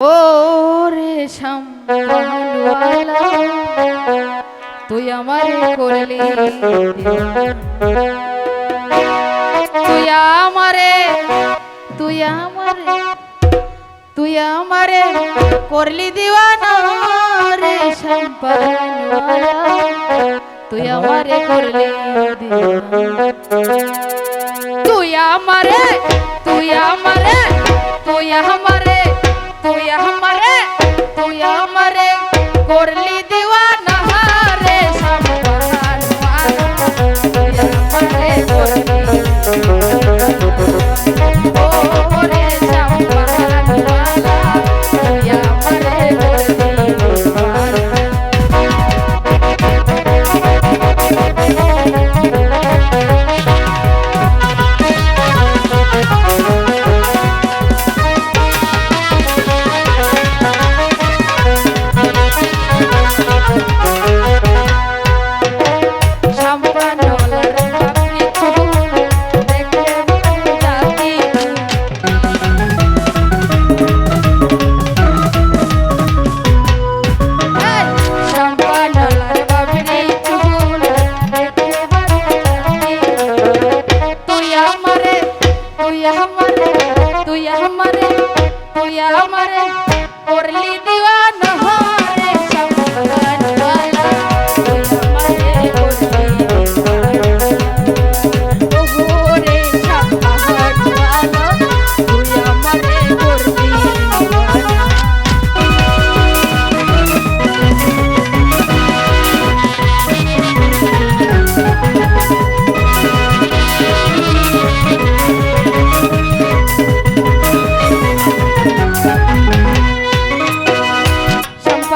ও রে শ্যামওয়ালা তুই আমারে করলি তুই আমারে তুই আমারে তুই আমারে করলি দিওয়ানা রে শ্যামওয়ালা তুই আমারে করলি তুই আমারে তুই আমারে তুই আমারে তুই আমারে তুই তুই আমারে তুই আমারে তুই আমারে করলি দিওয়ানা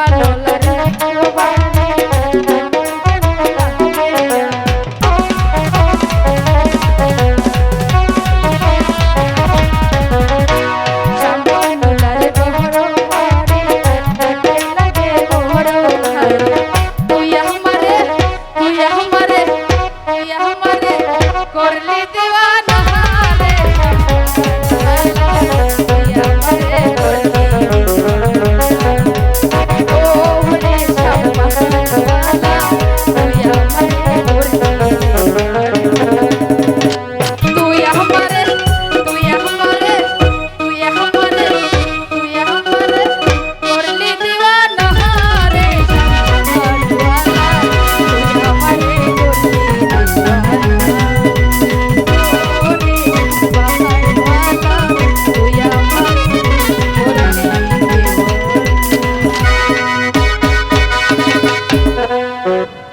পালো